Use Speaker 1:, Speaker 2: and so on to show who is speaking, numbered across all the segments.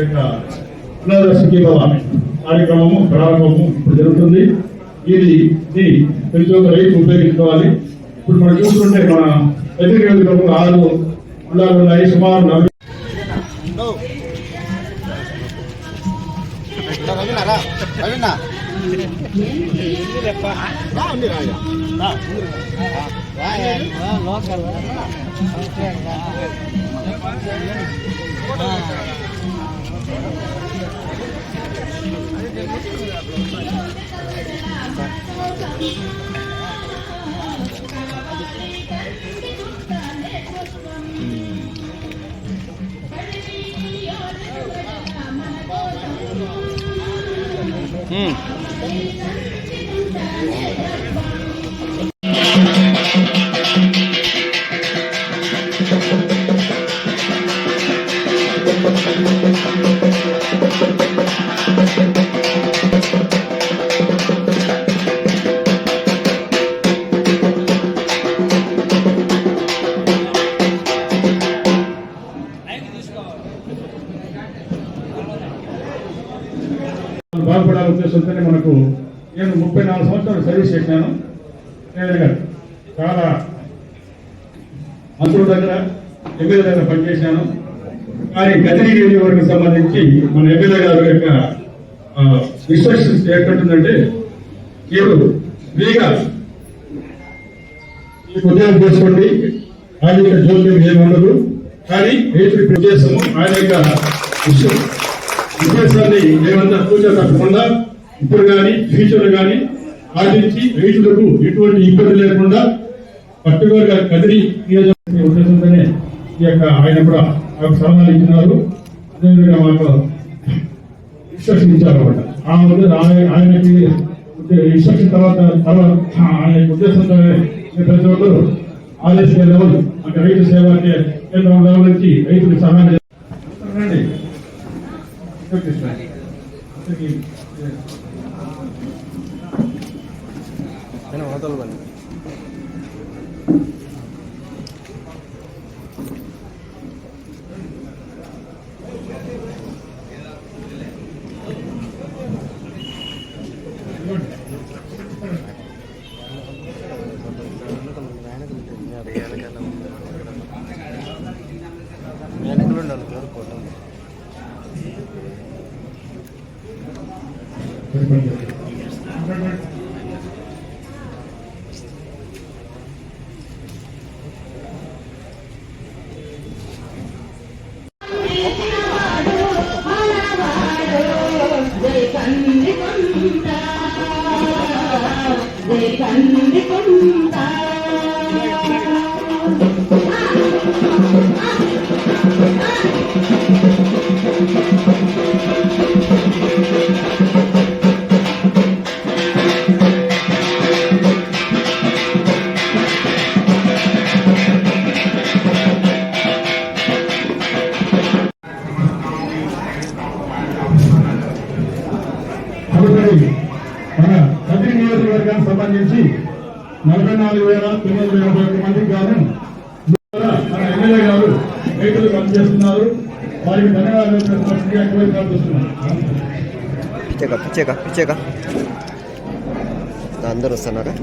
Speaker 1: ఈ యొక్క పునర్వసతిభవ కార్యక్రమము ప్రారంభము ఇప్పుడు జరుగుతుంది. ఇది ప్రతి ఒక్క రైతు ఉపయోగించుకోవాలి. ఇప్పుడు మనం చూసుకుంటే మన ప్రతి నియోజకవర్గంలో ఆరు మండలాలు ఉన్నాయి. సుమారు నలభై లోకల్. Hmm. ఉద్యోగం చేసుకోండి. ఆయన యొక్క జోక్యం ఏమి ఉండదు. కానీ రైతుల ఉద్దేశము ఆయన యొక్క విషయం. ఉద్దేశాన్ని ఏమన్నా పూజ తప్పకుండా ఇప్పుడు కానీ ఫ్యూచర్ కానీ ఆచరించి రైతులకు ఎటువంటి ఇబ్బంది లేకుండా పర్టికులర్ కదిరి నియోజకవర్గ ఉద్దేశంతోనే ఈ యొక్క ఆయన కూడా మాకు సలహాలు ఇచ్చినారు. అదేవిధంగా మాకు విశ్వసించారు అనమాట ఆ ఉద్దేశం ఆయన- ఆయనకి ఇన్స్ట్రక్షన్ తర్వాత తర్వాత ఆయన ఉద్దేశంతో ప్రతి ఒక్కరు ఆర్ఎస్కే లెవెల్ అంటే రైతు సేవ అంటే కేంద్రం లెవెల్ నుంచి రైతులకు సహాయం చేస్తారు. రండి. సంబంధించి నలభై నాలుగు వేల తొమ్మిది వందల యాభై ఒక్క మందికి గాను మన ఎమ్మెల్యే గారు రైతులు పనిచేస్తున్నారు. వారికి ధన్యవాదాలు
Speaker 2: పిచ్చేగా పిచ్చేగా పిచ్చేగా. అందరు వస్తున్నారా?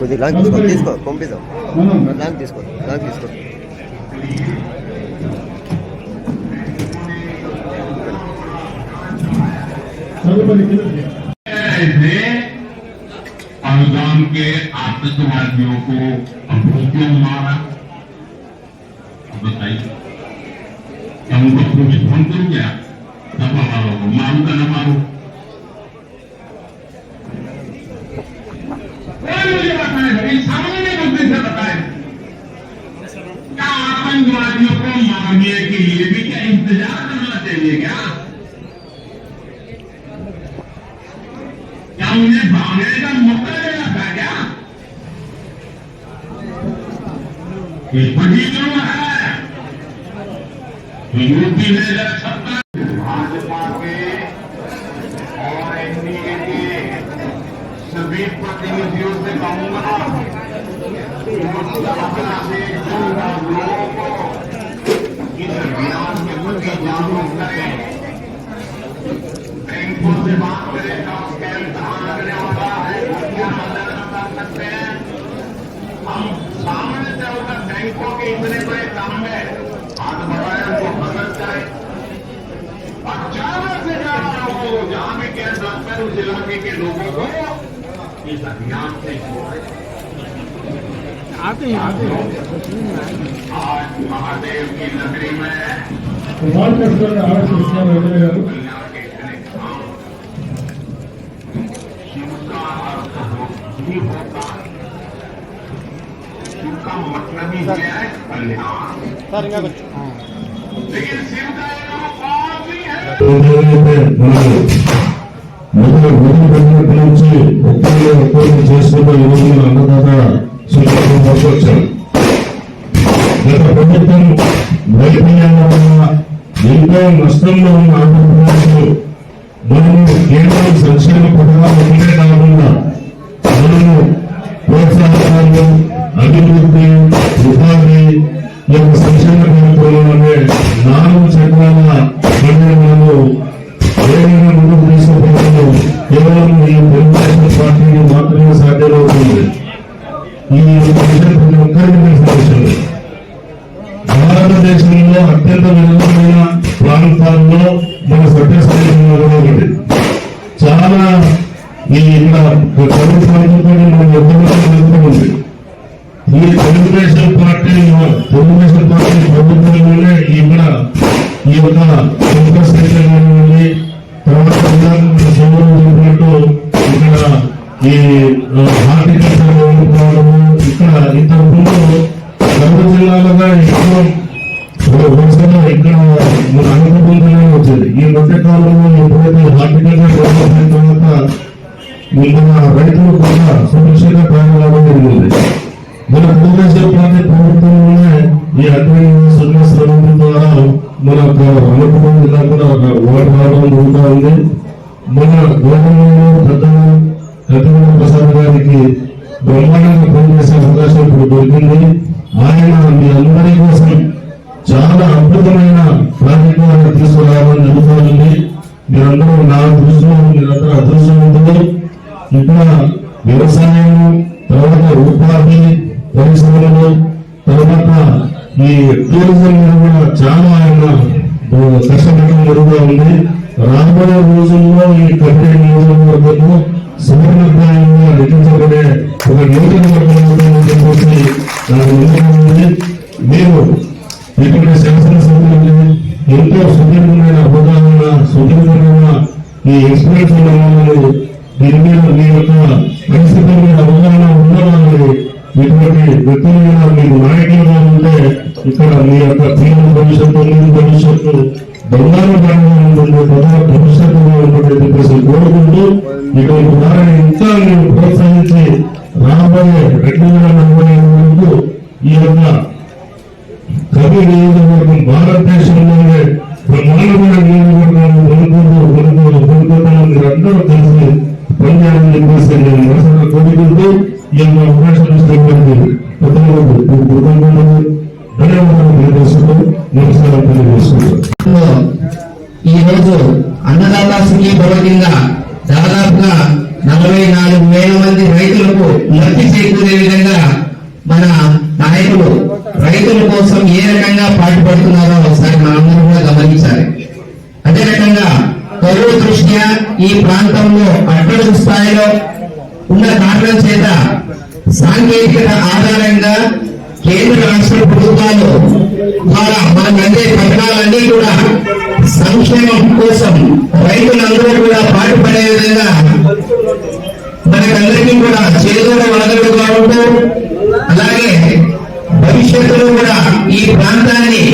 Speaker 2: కొద్ది లాంగ్ తీసుకో తీసుకో పంపిద్దాం. లాంగ్ తీసుకో లాంగ్ తీసుకో.
Speaker 1: తదుపరి गए
Speaker 3: थे अलगाम के आतंकवादियों को अभूतियों मारा। बताइए, क्या उनको पूरी फ़ोन कर गया दबा मारो मारू का न मारो? मुझे बताए भाई सामान्य मुद्दे से बताए। क्या आतंकवादियों को मारने के लिए भी क्या इंतज़ार करना चाहिए क्या? भागने मौका देना था क्या ये बड़ी जुर्म है यूपी में जब सत्ता भाजपा के और एनडीए के सभी प्रतिनिधियों से कहूँगा सत्ता से जुड़े लोगों को के अंदर उस इलाके के लोगों को इस अभियान से
Speaker 4: आते ही। आते हैं।
Speaker 3: आज महादेव की नगरी में
Speaker 5: कुमार
Speaker 3: कसर आठ शिक्षा वगैरह शिव का अर्थ जीव मतलब ही है कल्याण लेकिन शिव का
Speaker 5: నుంచి ఒక్కరిలో ఒక్కరిని ఈ రోజు అన్నదాత సూచనలు తీసుకొచ్చాం గత ప్రభుత్వం వైఫల్యంగా ఉన్న ఎంతో నష్టంలో ఉన్న ఆంధ్రప్రదేశ్ మనము కేంద్రం సంక్షేమ పథకాలు ఒకటే కాకుండా మనము ప్రోత్సాహకాలు అభివృద్ధి ఉపాధి యొక్క సంక్షేమ కార్యక్రమం అనే నాలుగు చక్రాల ఈ అగ్ని సున్నా ద్వారా మన అనంతపురం జిల్లా కూడా ఒక ఓటు రావడం జరుగుతూ ఉంది. మన గోపంలో పెద్దలు పెద్దల ప్రసాద్ గారికి బ్రహ్మాండంగా పనిచేసే అవకాశం ఇప్పుడు దొరికింది. ఆయన మీ అందరి కోసం చాలా అద్భుతమైన ప్రాజెక్టులను తీసుకురావాలని జరుగుతుంది మీరందరూ నా దృష్టిలో మీరందరూ అదృష్టవంతులు ఇక్కడ వ్యవసాయం తర్వాత ఉపాధి పరిశ్రమలు తర్వాత ఈ టూరిజం కూడా చాలా ఆయన కష్టపడడం జరుగుతూ ఉంది. రాబోయే రోజుల్లో ఈ కట్టే నియోజకవర్గంలో సువర్ణప్రాయంగా లిఖించబడే ఒక నియోజకవర్గం అవుతుందని చెప్పేసి నాకు ఉంది. మీరు ఇక్కడ శాసనసభ్యులు ఎంతో సుదీర్ఘమైన అవగాహన సుదీర్ఘమైన ఈ ఎక్స్పీరియన్స్ ఉన్న వాళ్ళు దీని మీద మీ యొక్క పరిస్థితుల మీద అవగాహన ఉన్న వాళ్ళు ఇటువంటి వ్యక్తులు మీద మీకు నాయకులుగా ఉంటే ఇక్కడ మీ యొక్క తీరు భవిష్యత్తు నీరు భవిష్యత్తు బంగారు పరంగా ఉంటుంది ప్రజల భవిష్యత్తుగా ఉంటుంది చెప్పేసి కోరుకుంటూ ఇటువంటి వారిని ఇంకా మీరు ప్రోత్సహించి రాబోయే రెండు వేల నలభై ఐదు వరకు ఈ యొక్క కవి నియోజకవర్గం భారతదేశంలోనే బ్రహ్మాండమైన నియోజకవర్గాన్ని కొనుగోలు కొనుగోలు కొనుక్కుంటాం మీరందరూ కలిసి పనిచేయాలని చెప్పేసి నేను మనసులో కోరుకుంటూ ఈ యొక్క అవకాశం ఇచ్చినటువంటి పెద్దలకు కృతజ్ఞతలు నమస్కారం
Speaker 6: ఈ రోజు అన్నదాత సుఖీ కింద దాదాపుగా నలభై నాలుగు వేల మంది రైతులకు లబ్ధి చేకూరే విధంగా మన నాయకులు రైతుల కోసం ఏ రకంగా పాటుపడుతున్నారో ఒకసారి మనందరం కూడా గమనించాలి. అదే రకంగా కరువు దృష్ట్యా ఈ ప్రాంతంలో అట్టడుగు స్థాయిలో ఉన్న కారణం చేత సాంకేతికత ఆధారంగా కేంద్ర రాష్ట్ర ప్రభుత్వాలు ద్వారా మనకు పథకాలన్నీ కూడా సంక్షేమం కోసం రైతులందరూ కూడా పాటుపడే విధంగా మనకందరికీ కూడా చేదోడ వదలుగా ఉంటూ అలాగే భవిష్యత్తులో కూడా ఈ ప్రాంతాన్ని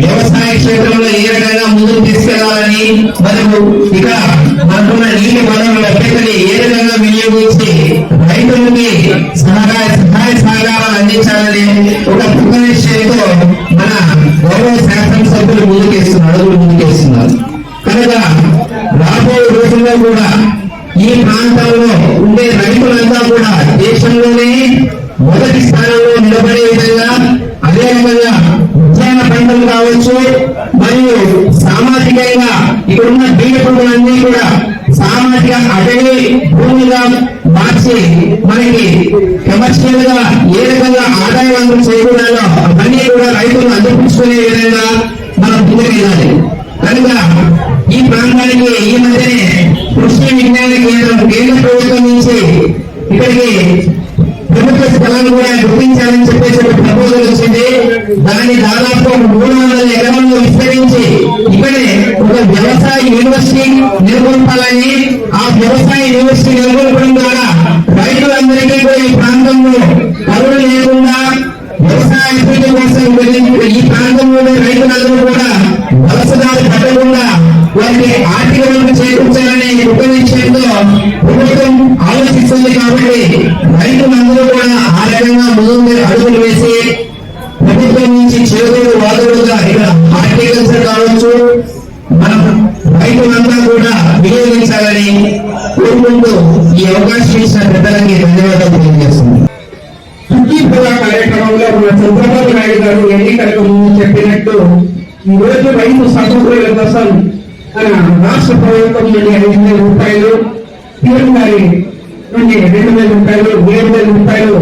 Speaker 6: వ్యవసాయ క్షేత్రంలో ఏ రకంగా ముందుకు తీసుకెళ్ళాలని మనము ఇక మనకున్న నీటి వనరుల లభ్యతని ఏ రకంగా వినియోగించి రైతులకి సహాయ సహాయ సహకారాలు అందించాలని ఒక కృత నిశ్చయంతో మన గౌరవ శాసనసభ్యులు ముందుకేస్తున్నారు అడుగులు ముందుకేస్తున్నారు కనుక రాబోయే రోజుల్లో కూడా ఈ ప్రాంతాల్లో ఉండే రైతులంతా కూడా దేశంలోనే మొదటి స్థానంలో నిలబడే విధంగా అదేవిధంగా ఉద్యాన పంటలు కావచ్చు మరియు సామాజికంగా ఇక్కడున్న బీడ పంటలన్నీ కూడా సామాజిక అటవీ భూమిగా మార్చి మనకి కమర్షియల్గా ఏ రకంగా ఆదాయవంతం చేయకూడదో అవన్నీ కూడా రైతులు అందిపించుకునే విధంగా మనం ముందుకెళ్ళాలి కనుక ఈ ప్రాంతానికి ఈ మధ్యనే కృషి విజ్ఞాన కేంద్రం కేంద్ర ప్రభుత్వం నుంచి ఇక్కడికి ప్రభుత్వ స్థలాన్ని కూడా గుర్తించాలని చెప్పేసి ఒక ప్రపోజల్ వచ్చింది. దాన్ని దాదాపు మూడు వందల ఎకరాల్లో విస్తరించి ఇక్కడే ఒక వ్యవసాయ యూనివర్సిటీ నెలకొల్పాలని ఆ వ్యవసాయ యూనివర్సిటీ నెలకొల్పడం ద్వారా రైతులందరికీ కూడా ఈ ప్రాంతంలో కరువు లేకుండా వ్యవసాయ అభివృద్ధి కోసం ఈ ప్రాంతంలోని రైతులందరూ కూడా వలసదారు పట్టకుండా వారికి ఆర్థిక వృద్ధి చేకూర్చాలనే ఒక విషయంలో ప్రభుత్వం ఆలోచిస్తుంది కాబట్టి రైతులందరూ కూడా ఆ రకంగా ముందు అడుగులు వేసి ప్రభుత్వం నుంచి చేదోడు వాదోడుగా ఇక్కడ హార్టికల్చర్ కావచ్చు మనం రైతులంతా కూడా వినియోగించాలని కోరుకుంటూ ఈ అవకాశం ఇచ్చిన పెద్దలకి ధన్యవాదాలు తెలియజేస్తుంది
Speaker 4: సుఖీ కార్యక్రమంలో మన చంద్రబాబు నాయుడు గారు ఎన్నికలకు ముందు చెప్పినట్టు ఈ రోజు రైతు సమకూరుల కోసం రాష్ట్ర ప్రభుత్వం నుండి ఐదు వేల రూపాయలు పీఎం గారి నుండి రెండు వేల రూపాయలు ఏడు వేల రూపాయలు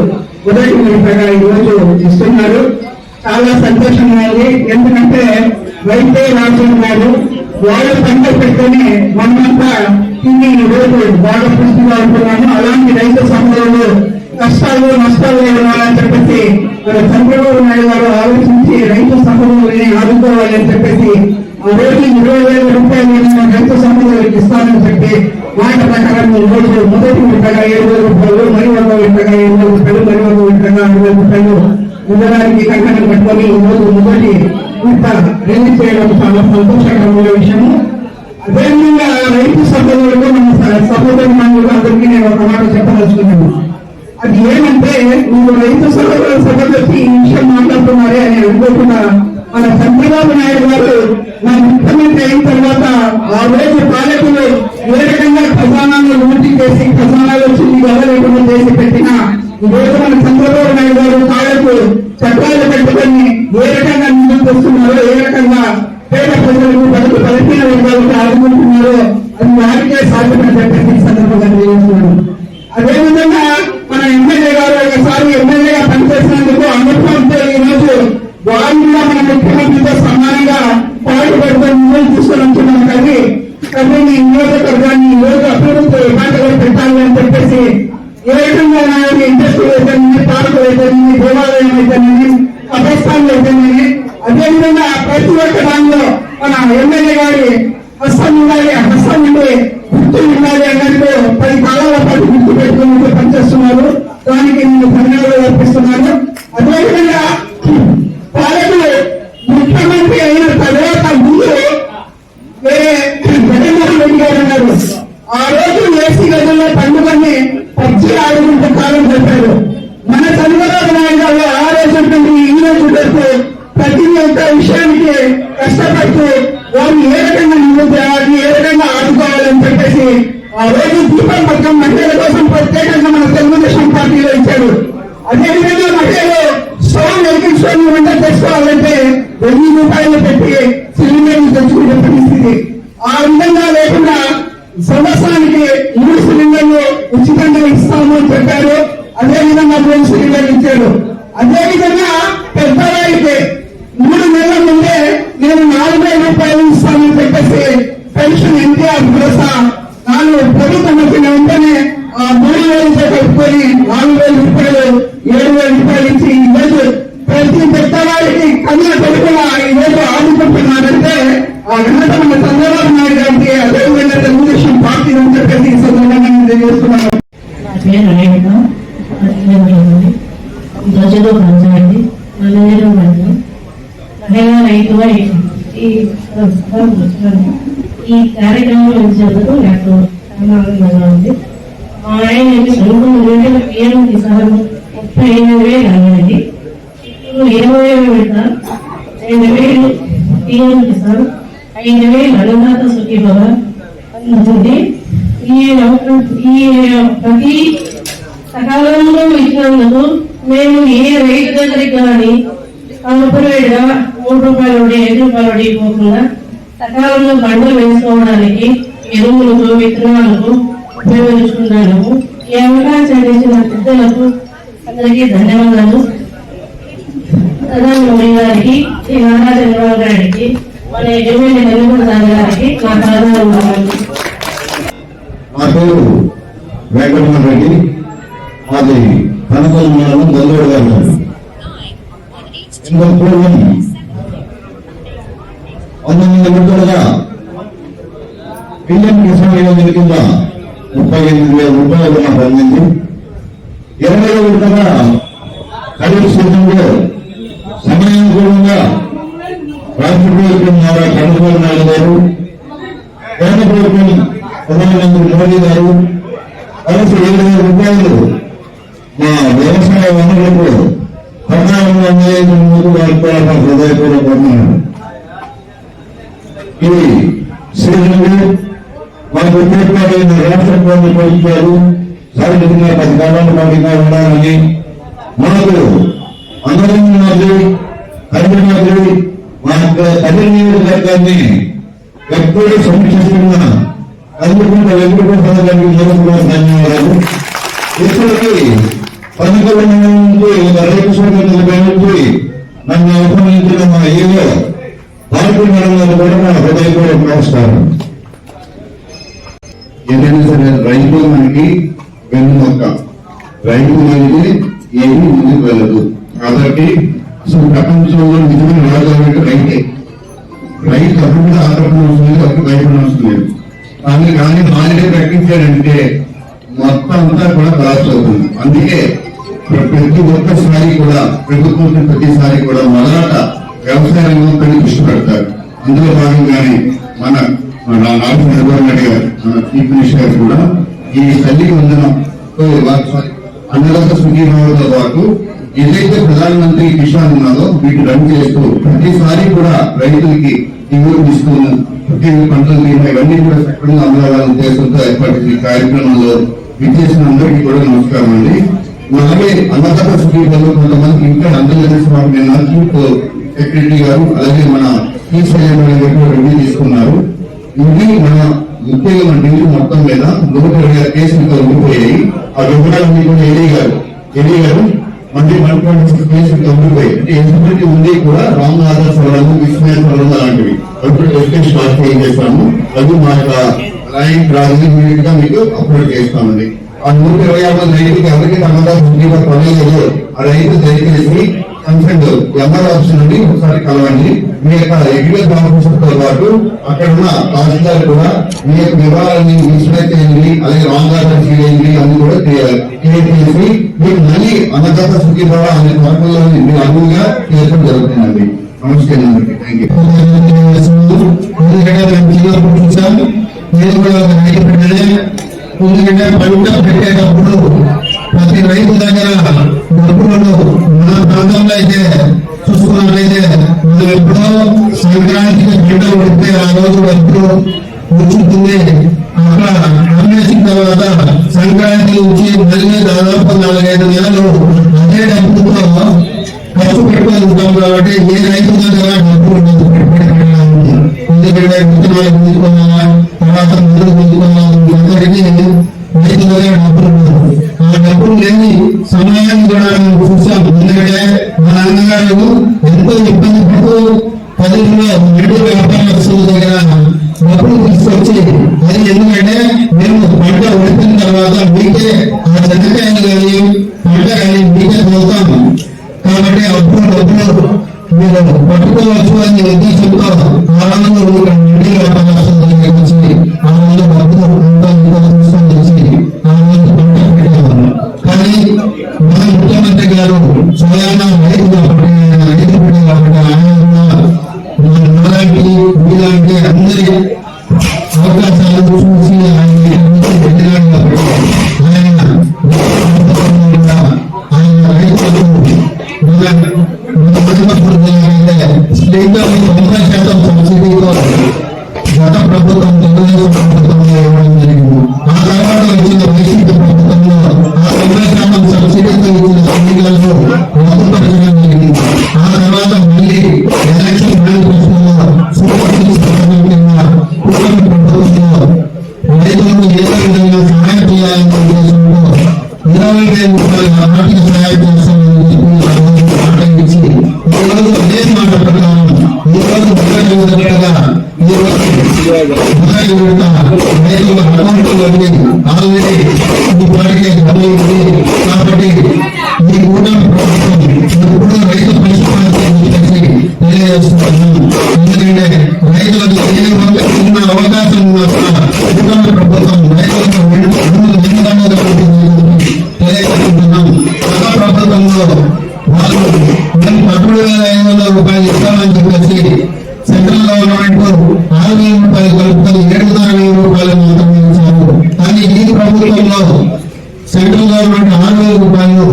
Speaker 4: ఉదయం విడతగా ఈ రోజు ఇస్తున్నారు. చాలా సంతోషంగా ఉంది ఎందుకంటే వైద్య రాజు గారు వాళ్ళ పంట పెట్టుకుని మనమంతా తిని ఈ రోజు బాగా పుష్టిగా ఉంటున్నాము. అలాంటి రైతు సమయంలో కష్టాలు నష్టాలు ఇవ్వాలని చెప్పేసి మన చంద్రబాబు నాయుడు గారు ఆలోచించి రైతు సంపదని ఆదుకోవాలని చెప్పేసి ఆ ఇరవై వేల రూపాయలు రైతు సంస్థలకు ఇస్తానని చెప్పి మాట ప్రకారం రోజు మొదటి విడతగా ఏడు వేల రూపాయలు మరి వంద విడతగా ఏడు వేల రూపాయలు మరి వంద విడతగా ఆరు వేల రూపాయలు ఉండడానికి కంకణం పట్టుకొని ఈ రోజు మొదటి విడత రిలీజ్ చేయడం చాలా సంతోషకరమైన విషయము. అదేవిధంగా రైతు సభ్యులకు మన సహోదరి మనులు అందరికీ నేను ఒక మాట చెప్పదలుచుకున్నాను. అది ఏమంటే మీరు రైతు సభలో సభలోకి ఈ విషయం మాట్లాడుతున్నారే అని అనుకోకుండా మన చంద్రబాబు నాయుడు గారు మన ముఖ్యమంత్రి అయిన తర్వాత ఆ రోజు పాలకులు ఏ రకంగా ఖజానాను లూటీ చేసి ఖజానాలు వచ్చి గల చేసి పెట్టిన ఈ రోజు మన చంద్రబాబు నాయుడు గారు పాలకు చట్టాలు పెట్టుకొని ఏ రకంగా ముందుకు వస్తున్నారో ఏ రకంగా పేద ప్రజలకు బతుకు బలహీన వర్గాలకు ఆదుకుంటున్నారో అది వారికే సాధ్యమని చెప్పేసి ఈ సందర్భంగా తెలియజేస్తున్నాను. అదేవిధంగా మన ఎమ్మెల్యే గారు ఒకసారి ఎమ్మెల్యేగా పనిచేసినందుకు అనుభవంతో ఈ రోజు వాళ్ళు కూడా మన ముఖ్యమంత్రితో సమానంగా పాటు పాటుపడుతూ ముందుకు తీసుకొని కానీ కానీ ఈ నియోజకవర్గాన్ని ఈ అభివృద్ధితో అభివృద్ధి ఏకాంతగా పెట్టాలి అని చెప్పేసి ఏ విధంగా నాకు ఇంట్రెస్ట్ అయితేనే పార్కులు అయితేనే దేవాలయం అయితేనే కబ్రస్థాన్లు అయితేనే అదేవిధంగా ప్రతి ఒక్క దానిలో మన ఎమ్మెల్యే గారి హస్తం ఉండాలి హస్తం ఉండి గుర్తు ఉండాలి అన్నట్టు పది కాలాల పాటు గుర్తు పెట్టుకుని పనిచేస్తున్నారు దానికి నేను ధన్యవాదాలు అర్పిస్తున్నాను అదేవిధంగా పాలకులు ముఖ్యమంత్రి అయిన తర్వాత ముందు వేరే జగన్మోహన్ రెడ్డి గారు అన్నారు ఆ రోజు ఏసీ గదుల్లో పండుగని పచ్చి ఆడుకుంటూ కాలం చెప్పారు మన చంద్రబాబు నాయుడు గారు ఆ రోజు నుండి ఈ రోజు వరకు ప్రతి ఒక్క విషయానికి కష్టపడుతూ వారిని ఏ రకంగా నిలువ చేయాలి ఏ రకంగా ఆడుకోవాలని చెప్పేసి ఆ రోజు దీపం పథకం మహిళల కోసం ప్రత్యేకంగా మన తెలుగుదేశం పార్టీలో ఇచ్చాడు అదేవిధంగా మహిళలు స్టోన్ వెహికల్ స్టోన్ వంట తెచ్చుకోవాలంటే వెయ్యి రూపాయలు పెట్టి సిలిండర్ తెచ్చుకునే పరిస్థితి ఆ విధంగా లేకుండా సంవత్సరానికి మూడు సిలిండర్లు ఉచితంగా ఇస్తాము అని చెప్పారు. అదే విధంగా మూడు సిలిండర్లు ఇచ్చారు. అదే విధంగా పెద్దవారికి మూడు నెలల ముందే నేను నాలుగు వేల రూపాయలు ఇస్తానని చెప్పేసి పెన్షన్ ఎన్టీఆర్ భరోసా నాలుగు ప్రభుత్వం వచ్చిన వెంటనే ఆ మూడు వేలతో కలుపుకొని నాలుగు వేల రూపాయలు ఏడు వేల రూపాయలు ఇచ్చి ఈ రోజు ప్రతి పెద్దవారికి కన్నా కొడుకు ఈరోజు ఆదుకుంటున్నారంటే ఆ ఘనత మన చంద్రబాబు నాయుడు గారికి అదేవిధంగా తెలుగుదేశం పార్టీ అని చెప్పేసి ఈ సందర్భంగా నేను తెలియజేస్తున్నాను.
Speaker 7: పేరు రేణుక. ప్రజలు పంచాయతీ. నలుగురు మంది మహిళా రైతుగా ఈ ఈ కార్యక్రమం వచ్చేందుకు నాకు చాలా ఆనందంగా ఉంది మా ఆయన చదువుకున్న రోజుల పిఎం కిసాన్? ముప్పై ఎనిమిది వేలు అయ్యింది ఇరవై విడత రెండు వేలు పిఎం కిసాన్ ఐదు వేలు అన్నదాత సుఖీ అందుతుంది ఈ ఈ ప్రతి సకాలంలో ఇచ్చినందుకు మేము ఏ రైతు దగ్గరికి కానీ కాంపరేట్గా మూడు రూపాయలు ఐదు రూపాయలు అడిగిపోకుండా పోకుండా సకాలంలో పంటలు వేసుకోవడానికి ఎరువులకు విత్తనాలకు ఉపయోగించుకున్నాను ఈ అవకాశం ఇచ్చిన పెద్దలకు అందరికీ ధన్యవాదాలు. ప్రధాని మోడీ గారికి శ్రీ నారా చంద్రబాబు గారికి మన ఎమ్మెల్యే నరేంద్ర సార్ గారికి నా పాదాలు
Speaker 5: నా పేరు వెంకటరమణ రెడ్డి. మాది కనకల్ మండలం గొల్లూరు గారు. ఇంకో పూర్వం పంతొమ్మిది విడతలుగా పిఎం కిసాన్ యోజన కింద ముప్పై ఎనిమిది వేల రూపాయలు నాకు అందింది. ఇరవై విడతగా ఖరీఫ్ సీజన్లో సమయానుకూలంగా రాష్ట్ర ప్రభుత్వం ద్వారా చంద్రబాబు నాయుడు గారు కేంద్ర ప్రభుత్వం ప్రధానమంత్రి మోడీ గారు కలిసి ఏడు వేల రూపాయలు మా వ్యవసాయ వనరులకు సకాలంలో అందించేందుకు వారికి కూడా మా హృదయపూర్వక వందనాలు. ఇది శ్రీలంకలు మాకు ఉపయోగపడిన రాష్ట్ర ప్రభుత్వం ప్రభుత్వాలు సాధికంగా పది కాలాల ఉండాలని మనకు అందరం ఉన్నది కరీంనగర్ మా యొక్క తల్లి నియోజకవర్గాన్ని ఎప్పుడు సమీక్షిస్తున్న అందుకుంటే వెంకటేశ్వర గారికి నేను కూడా ధన్యవాదాలు ఇప్పటికీ పన్నెండు నుంచి రేపు నుంచి నన్ను అభినందించిన మా ఏదో భారతీయ మేడం గారు కూడా నా హృదయపూర్వక నమస్కారం
Speaker 8: ఏదైనా సరే రైతు మనకి వెన్నుమొక్క రైతు అనేది ఏమీ ముందుకు వెళ్ళదు. కాబట్టి అసలు ప్రపంచంలో నిజమైన రాజు రైతే. రైతు అభివృద్ధి కూడా ఆకర్షణ వస్తుంది అప్పుడు భయపడిన కానీ కానీ హాలిడే ప్రకటించాడంటే మొత్తం అంతా కూడా కొలాప్స్ అవుతుంది. అందుకే ప్రతి ఒక్కసారి కూడా ప్రభుత్వం ప్రతిసారి కూడా మొదట వ్యవసాయ రంగంపై దృష్టి పెడతారు. అందులో భాగంగానే మన మన నాలుగు నిర్వహణ గారు మన చీఫ్ మినిస్టర్ గారు కూడా ఈ తల్లి వందనం. అన్నదాత సుఖీభావంతో పాటు ఏదైతే ప్రధానమంత్రి కిసాన్ ఉన్నదో వీటి రన్ చేస్తూ ప్రతిసారి కూడా రైతులకి దిగుబడి ఇస్తూ ప్రతి పంటల బీమా ఇవన్నీ కూడా సక్రమంగా అమలవాల ఉద్దేశంతో ఏర్పాటు కార్యక్రమంలో విచ్చేసిన అందరికీ కూడా నమస్కారం అండి. అలాగే అన్నదాత సుఖీలో కొంతమంది ఇంకా అందజేసిన స్వామి చీఫ్ సెక్రటరీ గారు అలాగే మన చీఫ్ తీసుకున్నారు. ఇది మన ముఖ్యంగా మన ఢిల్లీ మొత్తం మీద నూట ఇరవై ఆరు కేసులు ఉండిపోయాయి ఆ వివరాలన్నీ కూడా ఏడీ గారు ఏడీ గారు మళ్ళీ వన్ పాయింట్ సిక్స్ అంటే ఎలిజిబిలిటీ ఉంది కూడా రాంగ్ ఆధార్ సవరణలు విస్మయ సవరణలు అలాంటివి. అప్పుడు టెస్టింగ్ స్టార్ట్ చేస్తాము అది మా యొక్క లైన్గా మీకు అప్లోడ్ చేస్తామండి. ఆ నూట ఇరవై ఆరు రైతుకి ఎవరికి తమదా ఉద్యోగ పడలేదు ఆ రైతు దయచేసి కన్సెంట్ ఎంఆర్ ఆఫీస్ నుండి ఒకసారి కలవండి. మీ యొక్క రెగ్యులర్ ఆఫీసర్తో పాటు అక్కడ ఉన్న తహసీల్దార్ కూడా మీ యొక్క వివరాలని మిస్ప్రైజ్ చేయండి అలాగే రాంగ్ ఆర్డర్ చేయండి అన్ని కూడా క్లియర్ చేసి మీకు మళ్ళీ అన్నదాత సుఖీ ద్వారా అనే మార్గంలో మీరు అనువుగా చేయడం జరుగుతుందండి. నమస్కారం అందరికీ. థ్యాంక్ యూ
Speaker 9: నేను కూడా ఒక రైతు బిడ్డనే ఎందుకంటే పంట పెట్టేటప్పుడు ప్రతి రైతు దగ్గర డబ్బులను మన ప్రాంతంలో అయితే చూసుకున్నట్లయితే మనం ఎప్పుడో సంక్రాంతికి పంట పడితే ఆ రోజు అక్కడ అమ్మేసిన తర్వాత సంక్రాంతి నుంచి మళ్ళీ దాదాపు నాలుగైదు నెలలు అదే డబ్బుతో ఖర్చు పెట్టుకొని ఉంటాం కాబట్టి ఏ రైతు దగ్గర డబ్బు ఉండదు ఎందుకంటే విత్తనాలు ముందుకున్నామా కాబట్టి ఈ కూటమి ప్రభుత్వం ఎప్పుడు రైతు పరిష్కారం తెలియజేస్తున్నాను ఎందుకంటే రైతులకు ఏ ఒక్క చిన్న అవకాశం ఉన్నా కూడా కూటమి ప్రభుత్వం రైతులకు ముందు వెనుకబడిన తెలియజేస్తున్నాం గత ప్రభుత్వంలో వాళ్ళు మేము పదమూడు వేల ఐదు వందల రూపాయలు ఇస్తామని చెప్పేసి సెంట్రల్ గవర్నమెంట్ ఆరు వేల రూపాయలు కలుపుకొని ఏడున్నర వేల రూపాయలు మాత్రమే ఇచ్చారు కానీ ఈ ప్రభుత్వంలో సెంట్రల్ గవర్నమెంట్ ఆరు వేల రూపాయలు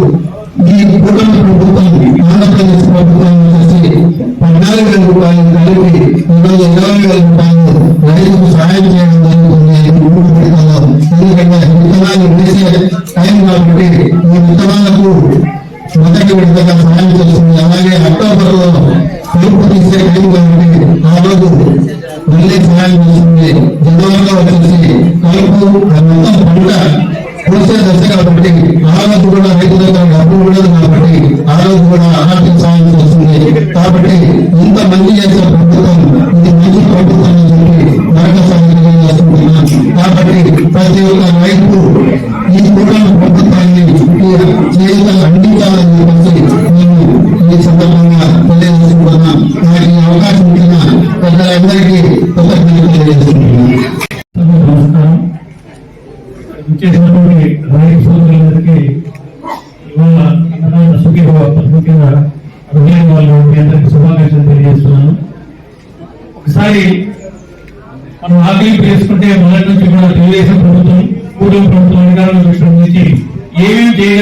Speaker 9: ఈ కూటమి ప్రభుత్వం ఆంధ్రప్రదేశ్ ప్రభుత్వం వచ్చేసి పద్నాలుగు వేల రూపాయలు కలిపి ఈరోజు ఇరవై వేల రూపాయలు రైతుకు సహాయం చేయడం జరుగుతుంది ఈ మూడు విడతల్లో ఎందుకంటే విత్తనాలు వేసే టైం కాబట్టి ఈ విత్తనాలకు మొదటి విడతగా సహాయం చేస్తుంది అలాగే తీసే కాబట్టి ఆ రోజు సహాయం చేస్తుంది జనవరిలో వచ్చేసి కలుపు మొత్తం పంట పూసే దశ కాబట్టి ఆ రోజు కూడా రైతు దగ్గర డబ్బు ఉండదు కాబట్టి ఆ రోజు కూడా ఆర్థిక సహాయం చేస్తుంది కాబట్టి ఇంత మంది చేసే ప్రభుత్వం ఇది మంచి ప్రభుత్వం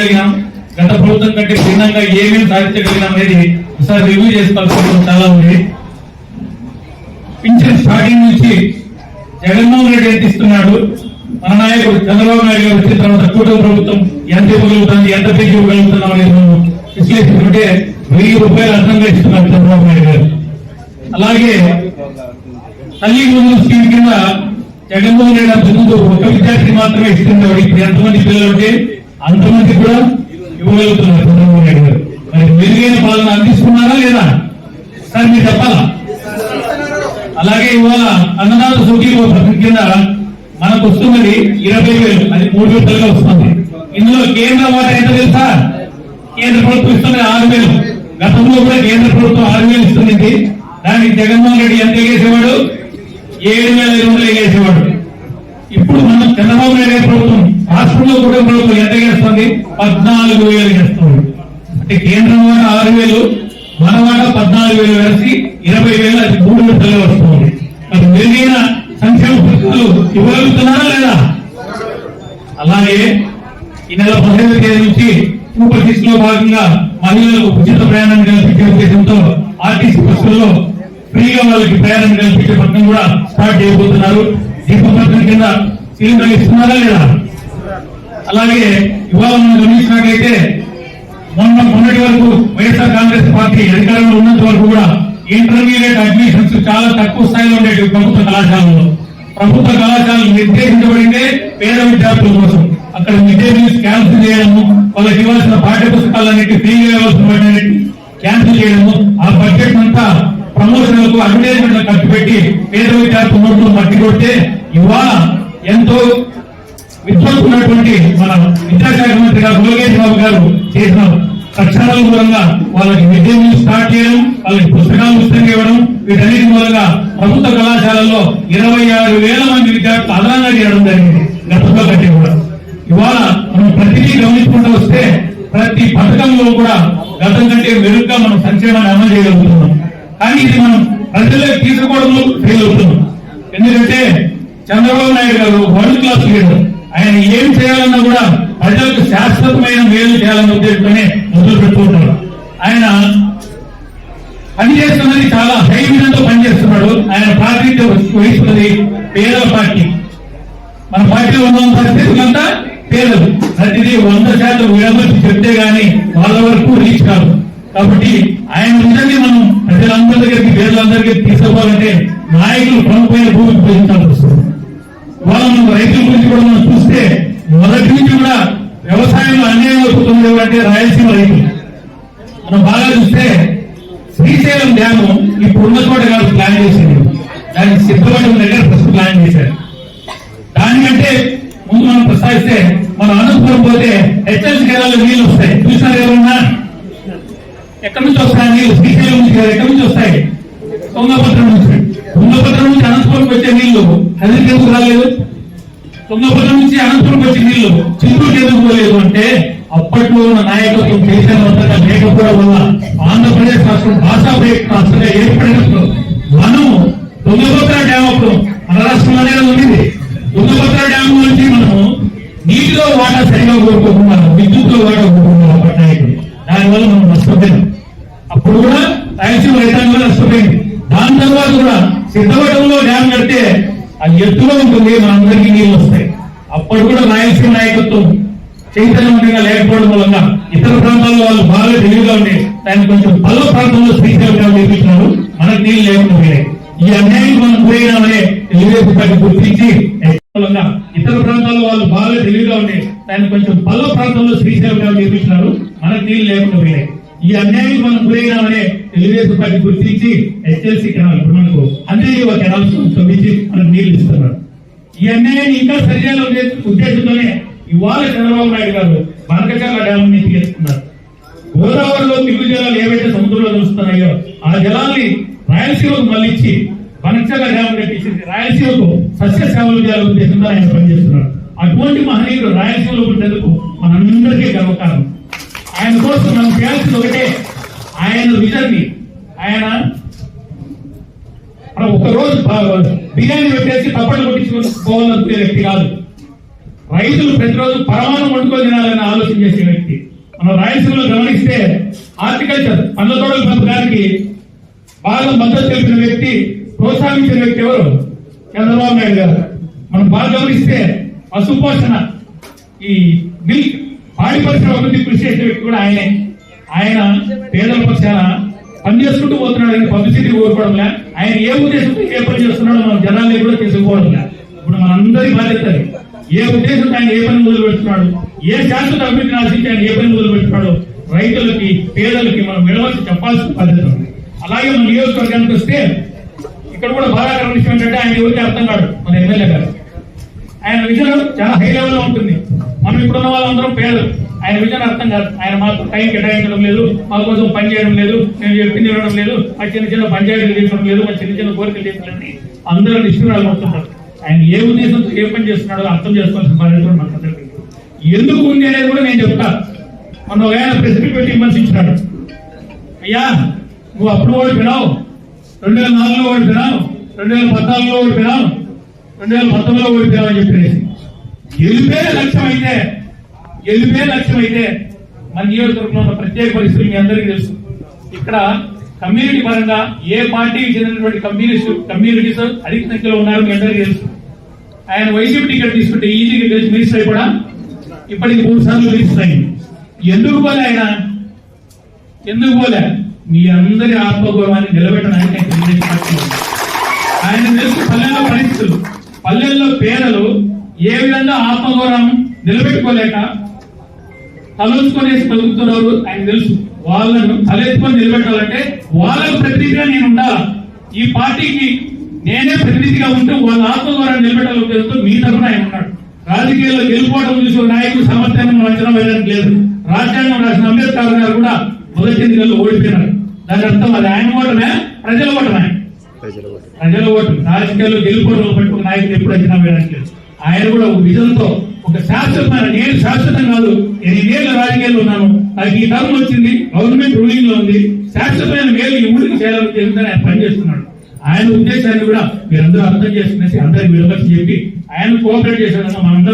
Speaker 10: చేయగలిగినాం గత ప్రభుత్వం కంటే భిన్నంగా ఏమేమి సాధించగలిగినాం అనేది ఒకసారి రివ్యూ చేసుకోవాల్సిన చాలా ఉంది. పింఛన్ స్టార్టింగ్ నుంచి జగన్మోహన్ రెడ్డి ఎంత ఇస్తున్నాడు? మన నాయకుడు చంద్రబాబు నాయుడు గారు వచ్చిన తర్వాత కూటమి ప్రభుత్వం ఎంత ఇవ్వగలుగుతుంది ఎంత పెంచి ఇవ్వగలుగుతున్నాం అనేది మనం విశ్లేషించుకుంటే వెయ్యి రూపాయలు అర్థంగా ఇస్తున్నారు చంద్రబాబు నాయుడు గారు. అలాగే తల్లి ముందు స్కీమ్ కింద జగన్మోహన్ రెడ్డి ముందు ఒక విద్యార్థి మాత్రమే ఇస్తుండేవాడు. ఇప్పుడు ఎంతమంది పిల్లలు ఉంటే అంతమంది కూడా ఇవ్వగలుగుతున్నారు చంద్రబాబు నాయుడు గారు మరి మెరుగైన పాలన అందిస్తున్నారా లేదా? సార్ మీరు చెప్పాలా? అలాగే ఇవాళ అన్నదాత సౌకర్యం పథకం కింద మనకు వస్తున్నది ఇరవై వేలు అది మూడు విడతలుగా వస్తుంది. ఇందులో కేంద్ర వాటా ఎంత తెలుసా కేంద్ర ప్రభుత్వం ఇస్తున్నది ఆరు వేలు. గతంలో కూడా కేంద్ర ప్రభుత్వం ఆరు వేలు ఇస్తుంది దానికి జగన్మోహన్ రెడ్డి ఎంత ఎగేసేవాడు? ఏడు వేల ఐదు వందలు ఎగేసేవాడు. ఇప్పుడు మనం చంద్రబాబు నాయుడు ప్రభుత్వం రాష్ట్రంలో కూడా ఎంత చేస్తుంది? పద్నాలుగు వేలు చేస్తుంది. అంటే కేంద్రం వాట ఆరు వేలు మన వాట పద్నాలుగు వేలు వేసి ఇరవై వేలు అది మూడు విడతలుగా వస్తుంది. అది మెరుగైన సంక్షేమ పద్ధతులు ఇవ్వగలుగుతున్నారా లేదా? అలాగే ఈ నెల పదిహేను తేదీ నుంచి సూపర్ సిక్స్లో భాగంగా మహిళలకు ఉచిత ప్రయాణం కల్పించే ఉద్దేశంతో ఆర్టీసీ బస్సుల్లో ఫ్రీగా వాళ్ళకి ప్రయాణం కల్పించే పథకం కూడా స్టార్ట్ చేయబోతున్నారు. దీప పథకం కింద సిలిండర్ ఇస్తున్నారా లేదా? అలాగే ఇవాళ మనం గమనించినట్లయితే మొన్న మొన్నటి వరకు వైఎస్ఆర్ కాంగ్రెస్ పార్టీ అధికారంలో ఉన్నంత వరకు కూడా ఇంటర్మీడియట్ అడ్మిషన్స్ చాలా తక్కువ స్థాయిలో ఉండేవి ప్రభుత్వ కళాశాలలో ప్రభుత్వ కళాశాలలు నిర్దేశించబడిందే పేద విద్యార్థుల కోసం. అక్కడ విద్యార్థులు క్యాన్సిల్ చేయడము వాళ్ళకి ఇవ్వాల్సిన పాఠ్య పుస్తకాలన్నిటి ఫ్రీగా ఇవ్వాల్సిన క్యాన్సిల్ చేయడము ఆ బడ్జెట్ అంతా ప్రమోషన్లకు అడ్వర్టైజ్మెంట్ ఖర్చు పెట్టి పేద విద్యార్థుల నోట్లు మట్టి కొడితే ఇవాళ ఎంతో విద్వత్తున్నటువంటి మన విద్యాశాఖ మంత్రి గారు లోకేష్ బాబు గారు చేసిన తక్షణాల మూలంగా వాళ్ళకి విద్యను స్టార్ట్ చేయడం వాళ్ళకి పుస్తకాలు ఉచితంగా ఇవ్వడం వీటన్నిటి మూలంగా ప్రభుత్వ కళాశాలలో ఇరవై ఆరు వేల మంది విద్యార్థులు అదనంగా చేయడం జరిగింది. గతంలో కంటే కూడా. ఇవాళ మనం ప్రతిదీ గమనించుకుంటూ వస్తే ప్రతి పథకంలో కూడా గతం కంటే మెరుగ్గా మనం సంక్షేమాన్ని అమలు చేయగలుగుతున్నాం. కానీ ఇది మనం ప్రజలకు తీసుకోవడంలో ఫెయిల్ అవుతున్నాం. ఎందుకంటే చంద్రబాబు నాయుడు గారు వరల్డ్ క్లాస్ లీడర్. ఆయన ఏం చేయాలన్నా కూడా ప్రజలకు శాశ్వతమైన మేలు చేయాలన్న ఉద్దేశంతోనే మొదలు పెట్టుకుంటాడు. ఆయన పనిచేస్తున్నది చాలా హై విధంతో పనిచేస్తున్నాడు. ఆయన ప్రాతినిధ్యం వహిస్తున్నది పేద పార్టీ. మన పార్టీలో ఉన్న పరిస్థితులంతా పేదలు. ప్రతిదీ వంద శాతం విడమర్చి చెప్తే గానీ వాళ్ళ వరకు రీచ్ కాదు. కాబట్టి ఆయన నిజంగా మనం ప్రజలందరి దగ్గరికి పేదలందరికీ తీసుకోవాలంటే నాయకులు ప్రముఖమైన భూమికి పూజించాల్సి వస్తుంది వాళ్ళ రైతుల గురించి కూడా మనం చూస్తే మొదటి నుంచి కూడా వ్యవసాయంలో అన్యాయం అవుతుంది అంటే రాయలసీమ రైతులు. మనం బాగా చూస్తే శ్రీశైలం డ్యాము ఇప్పుడు ఉన్న చోట కాదు ప్లాన్ చేసింది. దానికి సిద్ధపడిన దగ్గర ఫస్ట్ ప్లాన్ చేశారు. దానికంటే ముందు మనం ప్రస్తావిస్తే మన అనంతపురం పోతే హెచ్ఎల్సి కేరళలో నీళ్ళు వస్తాయి. చూసినారు ఎవరన్నా ఎక్కడి నుంచి వస్తాయి నీళ్ళు? శ్రీశైలం నుంచి కాదు, ఎక్కడి నుంచి వస్తాయి? తుంగభద్ర నుంచి. తుంగభద్ర నుంచి అనంతపురం వచ్చే నీళ్ళు అది ఎందుకు రాలేదు? తుంగభద్ర నుంచి అనంతపురం వచ్చే నీళ్ళు చిత్తూరుకి ఎందుకు పోలేదు అంటే అప్పట్లో ఉన్న నాయకత్వం దేశంలో లేకపోవడం వల్ల ఆంధ్రప్రదేశ్ రాష్ట్రం భాషా ప్రయత్నం అసలు ఏర్పడినప్పుడు మనం తుంగభద్ర డ్యామ్ అప్పుడు మన రాష్ట్రంలోనే ఉంది. తుంగభద్ర డ్యామ్ నుంచి మనము నీటిలో వాటా సరిగా కోరుకోకున్నాము విద్యుత్లో వాటా అప్పటి పట్టణాయకుడు దానివల్ల మనం నష్టపోయినాం అప్పుడు కూడా రాయలసీమ రైతాంగం నష్టపోయింది. దాని తర్వాత కూడా సిద్ధవటంలో డ్యామ్ కడితే అది ఎత్తులో ఉంటుంది మనందరికీ నీళ్ళు వస్తాయి. అప్పుడు కూడా రాయలసీమ నాయకత్వం చైతన్యవంతంగా లేకపోవడం వలన ఇతర ప్రాంతాల్లో వాళ్ళు బాగా తెలివిగా ఉండే దాన్ని కొంచెం పల్ల ప్రాంతంలో శ్రీశైలంగా నిర్మించినారు. మనకు నీళ్ళు లేకుండా పోయాయి ఈ అన్యాయం మనం పోయినామనే తెలుగుదేశం పార్టీ గుర్తించి ఇతర ప్రాంతాల్లో వాళ్ళు బాగా తెలివిగా ఉండే దాన్ని కొంచెం పల్ల ప్రాంతంలో శ్రీశైలంగా నిర్మించినారు. మనకు నీళ్ళు లేకుండా పోయాయి ఈ అన్యాయం మనం గురైనామనే తెలుగుదేశం పార్టీ గుర్తించి ఎస్ఎల్సి కెనాల్ ఇప్పుడు మనకు అంతే ఒక కెనాల్ తొమ్మిది మనకు నీళ్ళు ఇస్తున్నారు. ఈ అన్యాయాన్ని ఇంకా సరిచేయాలనే ఉద్దేశంతోనే ఇవాళ చంద్రబాబు నాయుడు గారు బనకచర్ల డ్యామ్ నుంచి తీసుకున్నారు. గోదావరిలో దిగువ జలాలు ఏవైతే సముద్రంలో కలుస్తున్నాయో ఆ జలాల్ని రాయలసీమకు మళ్ళించి బనకచర్ల డ్యామ్ కట్టించింది రాయలసీమకు సస్య సేవలు చేయాలనే ఉద్దేశంతో ఆయన పనిచేస్తున్నారు. అటువంటి మహనీయుడు రాయలసీమలో ఉండేందుకు మనందరికీ గర్వకారణం. ఆయన కోసం మనం చేయాల్సింది ఒకటే. ఆయన విజన్ ఆయన మనం ఒక రోజు బిర్యానీ పెట్టేసి తప్పట్లు కొట్టించుకోవాలనుకునే వ్యక్తి కాదు. రైతులు ప్రతిరోజు పరమాణం వండుకొని తినాలని ఆలోచన చేసే వ్యక్తి. మనం రాయలసీమలో గమనిస్తే హార్టికల్చర్ పండ్ల తోటల పెంపకానికి బాగా మద్దతు తెలిపిన వ్యక్తి ప్రోత్సహించిన వ్యక్తి ఎవరు? చంద్రబాబు నాయుడు గారు. మనం బాగా గమనిస్తే పశుపోషణ ఈ మిల్క్ పాడి పరిశ్రమ అభివృద్ధి కృషి చేసే వ్యక్తి కూడా ఆయనే. ఆయన పేదల పక్షాన పనిచేసుకుంటూ పోతున్నాడు అని పబ్లిసిటీ కోరుకోవడంలే ఆయన ఏ ఉద్దేశంతో ఏ పని చేస్తున్నాడో మనం జనాన్ని కూడా తెలుసుకోవడంలే ఇప్పుడు మనందరి బాధ్యత ఏ ఉద్దేశంతో ఆయన ఏ పని మొదలు పెడుతున్నాడు? ఏ శాశ్వత అభివృద్ధిని ఆశించి ఆయన ఏ పని మొదలు పెడుతున్నాడు? రైతులకి పేదలకి మనం విడవలసి చెప్పాల్సిన బాధ్యత ఉంది. అలాగే మన నియోజకవర్గానికి వస్తే ఇక్కడ కూడా బాధాకరమైన విషయం ఏంటంటే ఆయన ఎవరికి అర్థం కాడు? మన ఎమ్మెల్యే గారు. ఆయన విజయం చాలా హై లెవెల్లో ఉంటుంది. మనం ఇప్పుడున్న వాళ్ళందరం పేదలు. ఆయన విజయం అర్థం కాదు. ఆయన మాకు టైం కేటాయించడం లేదు మా కోసం పని చేయడం లేదు నేను చెప్పింది ఇవ్వడం లేదు మా చిన్న చిన్న పంచాయతీలు తీర్చడం లేదు మా చిన్న చిన్న కోరికలు తీర్చలేని అందరూ నిష్ఠురాలు అవుతున్నారు ఆయన ఏ ఉద్దేశంతో ఏ పని చేస్తున్నాడో అర్థం చేసుకోవాల్సిన బాధ్యత మనకు అందరికీ ఎందుకు ఉంది అనేది కూడా నేను చెప్తా. మొన్న ఒక ఆయన ప్రెస్ పెట్టి విమర్శించినాడు అయ్యా నువ్వు అప్పుడు ఓడిపోయినావు రెండు వేల నాలుగులో ఓడిపోయినావు రెండు వేల పద్నాలుగులో ఓడిపోయినావు రెండు వేల పంతొమ్మిదిలో ఓడిపోయావు అని చెప్పేసి. గెలిపే లక్ష్యం అయితే గెలిపే లక్ష్యం అయితే మన నియోజకవర్గంలో ఉన్న ప్రత్యేక పరిస్థితులు మీ అందరికీ తెలుసు. ఇక్కడ కమ్యూనిటీ పరంగా ఏ పార్టీకి చెందినటువంటి కమ్యూనిస్ట్ కమ్యూనిటీస్ అధిక సంఖ్యలో ఉన్నారు మీ అందరికీ తెలుసు. ఆయన వైసీపీ టికెట్ తీసుకుంటే ఈజీగా గెలిచి మినిస్టర్ అయిపోవడం ఇప్పటికి మూడు సార్లు మినిస్టర్ ఎందుకు పోలే ఆయన? ఎందుకు పోలే? మీ అందరి ఆత్మగౌరవాన్ని నిలబెట్టడానికి ఆయన తెలుసు పల్లెల్లో పరిస్థితులు. పల్లెల్లో పేదలు ఏ విధంగా ఆత్మగౌరవం నిలబెట్టుకోలేక తలొంచుకొనేసి బతుకుతున్నారు ఆయన తెలుసు. వాళ్ళను తలెత్తుకొని నిలబెట్టాలంటే వాళ్ళకు ప్రతినిధిగా నేను ఉండాలా? ఈ పార్టీకి నేనే ప్రతినిధిగా ఉంటూ వాళ్ళ ఆత్మగౌరవాన్ని నిలబెట్టాలని ఉద్దేశంతో మీ తరఫున ఆయన ఉన్నాడు. రాజకీయాల్లో గెలుపోవడం చూసి నాయకుడు సామర్థ్యాన్ని మనం అంచనా వేయడానికి లేదు. రాజ్యాంగం రాసిన అంబేద్కర్ గారు కూడా మొదటి ఎన్నికల్లో ఓడిపోయినారు. దాని అర్థం అది ఆయన ఓటమే ప్రజల ఓటమే.
Speaker 2: ప్రజల ఓటు
Speaker 10: రాజకీయాల్లో గెలుపోవడం బట్టి ఒక నాయకుడు ఎప్పుడు అంచనా వేయడానికి లేదు. ఆయన కూడా ఒక విజన్తో ఒక శాశ్వతమైన నేను శాశ్వతం కాదు ఎనిమిదేళ్ళ రాజకీయాల్లో ఉన్నాను. నాకు ఈ టర్మ్ వచ్చింది గవర్నమెంట్ రూలింగ్లో ఉంది. శాశ్వతమైన మేలు ఈ ఊరికి చేయాలని ఉద్దేశంతో ఆయన పనిచేస్తున్నాడు ఆయన ఉద్దేశాన్ని కూడా మీరందరూ అర్థం చేసుకునేసి అందరికి విడవచ్చి చెప్పి ఆయన కోఆపరేట్ చేసే మనందరూ